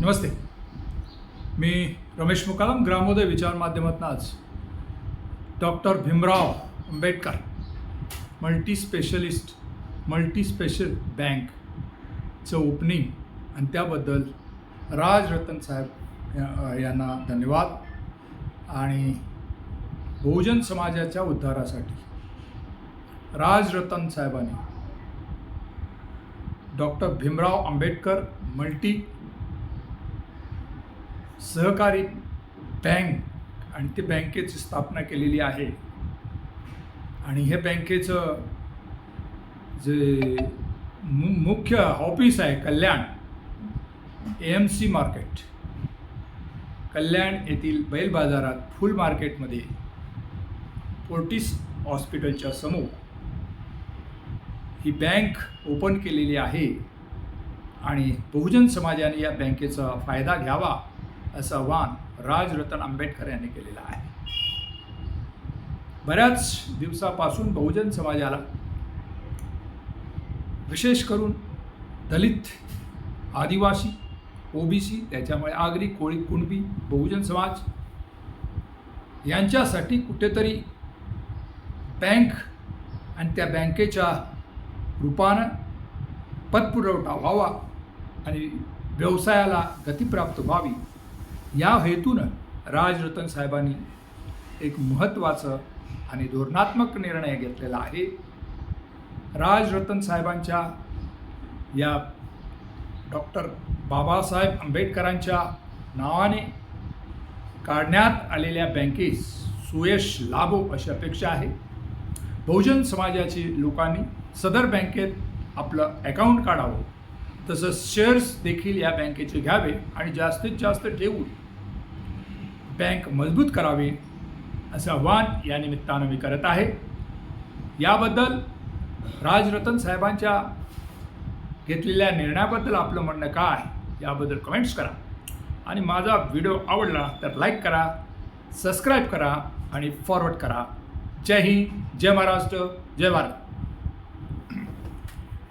नमस्ते. मी रमेश मुकालम ग्रामोदय विचार माध्यमातून आज doctor Bhimrao Ambedkar multi specialist multi special बँकचं opening आणि त्याबद्दल राज रतन साहेब यांना धन्यवाद आणि बहुजन समाजाच्या उद्धारासाठी राज रतन साहेबांनी डॉक्टर भीमराव आंबेडकर मल्टी सहकारी बँक आणि ते बँकेची स्थापना केलेली आहे. आणि हे बँकेचं जे मु मुख्य ऑफिस आहे Kalyan A M C market Kalyan येथील बैल बाजारात फुल मार्केटमध्ये फोर्टिस हॉस्पिटलच्या समोर ही बँक ओपन केलेली आहे. आणि बहुजन समाजाने या बँकेचा फायदा घ्यावा असं आवाहन राजरतन आंबेडकर यांनी केलेलं आहे. बऱ्याच दिवसापासून बहुजन समाजाला विशेष करून दलित आदिवासी ओबीसी त्याच्यामुळे आगरी कोळी कुणबी बहुजन समाज यांच्यासाठी कुठेतरी बँक आणि त्या बँकेच्या रूपानं पतपुरवठा व्हावा आणि व्यवसायाला गती प्राप्त व्हावी या हेतूनं राजरतन साहेबांनी एक महत्त्वाचं आणि धोरणात्मक निर्णय घेतलेला आहे. राजरतन साहेबांच्या या डॉक्टर बाबासाहेब आंबेडकरांच्या नावाने काढण्यात आलेल्या बँकेस सुयश लाभो अशी अपेक्षा आहे. बहुजन समाजाची लोकांनी सदर बँकेत आपलं अकाउंट काढावं. तसंच शेअर्स देखील या बँकेचे घ्यावे आणि जास्तीत जास्त ठेवून बँक मजबूत करावी असं आव्हान या निमित्तानं मी करत आहे. याबद्दल राजरतन साहेबांच्या घेतलेल्या निर्णयाबद्दल आपलं म्हणणं काय याबद्दल कमेंट्स करा. आणि माझा व्हिडिओ आवडला तर लाईक करा सबस्क्राईब करा आणि फॉरवर्ड करा. जय हिंद जय महाराष्ट्र जय भारत.